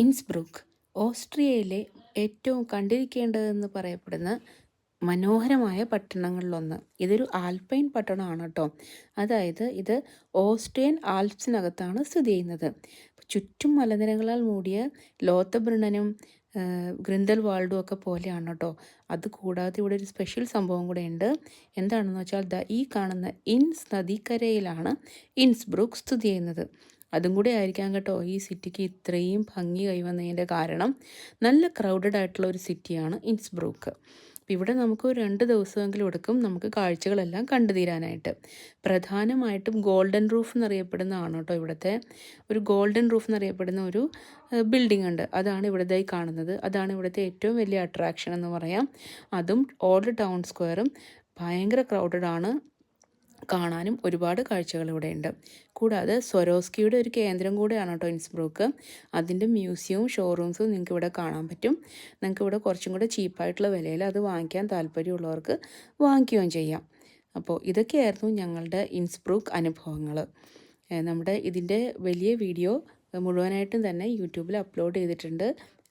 ഇൻസ്ബ്രൂക്ക് ഓസ്ട്രിയയിലെ ഏറ്റവും കണ്ടിരിക്കേണ്ടതെന്ന് പറയപ്പെടുന്ന മനോഹരമായ പട്ടണങ്ങളിലൊന്ന്. ഇതൊരു ആൽപൈൻ പട്ടണമാണ് കേട്ടോ അതായത് ഇത് ഓസ്ട്രിയൻ ആൽപ്സിനകത്താണ് സ്ഥിതി ചെയ്യുന്നത്. ചുറ്റും മലനിരകളാൽ മൂടിയ ലോത്തബ്രിണ്ണനും ഗ്രിന്തൽവാൾഡും ഒക്കെ പോലെയാണ് കേട്ടോ അത് കൂടാതെ ഇവിടെ ഒരു സ്പെഷ്യൽ സംഭവം കൂടെ ഉണ്ട്. എന്താണെന്ന് വെച്ചാൽ ദ ഈ കാണുന്ന ഇൻസ് നദിക്കരയിലാണ് ഇൻസ്ബ്രൂക്ക് സ്ഥിതി ചെയ്യുന്നത്. അതും കൂടി ആയിരിക്കാം കേട്ടോ ഈ സിറ്റിക്ക് ഇത്രയും ഭംഗി കൈവന്നതിന്റെ കാരണം. നല്ല ക്രൗഡഡ് ആയിട്ടുള്ള ഒരു സിറ്റിയാണ് ഇൻസ്ബ്രൂക്ക്. ഇവിടെ നമുക്ക് രണ്ട് ദിവസമെങ്കിലും എടുക്കും നമുക്ക് കാഴ്ചകളെല്ലാം കണ്ടു തീരാനായിട്ട്. പ്രധാനമായിട്ടും ഗോൾഡൻ റൂഫ് എന്നറിയപ്പെടുന്നതാണ് കേട്ടോ ഇവിടുത്തെ. ഒരു ഗോൾഡൻ റൂഫ് എന്നറിയപ്പെടുന്ന ഒരു ബിൽഡിംഗ് ഉണ്ട്. അതാണ് ഇവിടുത്തെ കാണുന്നത്. അതാണ് ഇവിടുത്തെ ഏറ്റവും വലിയ അട്രാക്ഷൻ എന്ന് പറയാം. അതും ഓൾഡ് ടൗൺ സ്ക്വയറും ഭയങ്കര ക്രൗഡഡ് ആണ്. കാണാനും ഒരുപാട് കാഴ്ചകൾ ഇവിടെ ഉണ്ട്. കൂടാതെ സ്വരോസ്കിയുടെ ഒരു കേന്ദ്രം കൂടെയാണ് കേട്ടോ ഇൻസ്ബ്രൂക്ക്. അതിന്റെ മ്യൂസിയവും ഷോറൂംസും നിങ്ങൾക്ക് ഇവിടെ കാണാൻ പറ്റും. നിങ്ങൾക്ക് ഇവിടെ കുറച്ചും കൂടെ ചീപ്പായിട്ടുള്ള വിലയിൽ അത് വാങ്ങിക്കാൻ താല്പര്യമുള്ളവർക്ക് വാങ്ങിക്കുകയും ചെയ്യാം. അപ്പോൾ ഇതൊക്കെയായിരുന്നു ഞങ്ങളുടെ ഇൻസ്ബ്രൂക്ക് അനുഭവങ്ങൾ. നമ്മുടെ ഇതിന്റെ വലിയ വീഡിയോ മുഴുവനായിട്ടും തന്നെ യൂട്യൂബിൽ അപ്ലോഡ് ചെയ്തിട്ടുണ്ട്.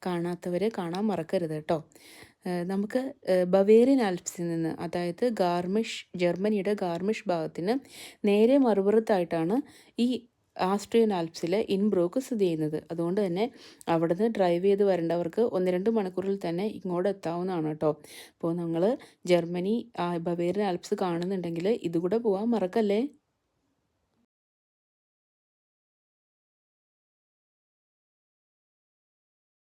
കാണാത്തവരെ കാണാൻ മറക്കരുത് കേട്ടോ. നമുക്ക് ബവേറിയൻ ആൽപ്സിൽ നിന്ന് അതായത് ഗാർമിഷ് ജർമ്മനിയുടെ ഗാർമിഷ് ഭാഗത്തിന് നേരെ മറുപുറത്തായിട്ടാണ് ഈ ആസ്ട്രിയൻ ആൽപ്സിലെ ഇൻബ്രോക്ക് സ്ഥിതി ചെയ്യുന്നത്. അതുകൊണ്ട് തന്നെ അവിടുന്ന് ഡ്രൈവ് ചെയ്ത് വരേണ്ടവർക്ക് ഒന്ന് രണ്ട് മണിക്കൂറിൽ തന്നെ ഇങ്ങോട്ട് എത്താവുന്നതാണ് കേട്ടോ. അപ്പോൾ നിങ്ങൾ ജർമ്മനി ബവേറിയൻ ആൽപ്സ് കാണുന്നുണ്ടെങ്കിൽ ഇതുകൂടെ പോകാൻ മറക്കല്ലേ?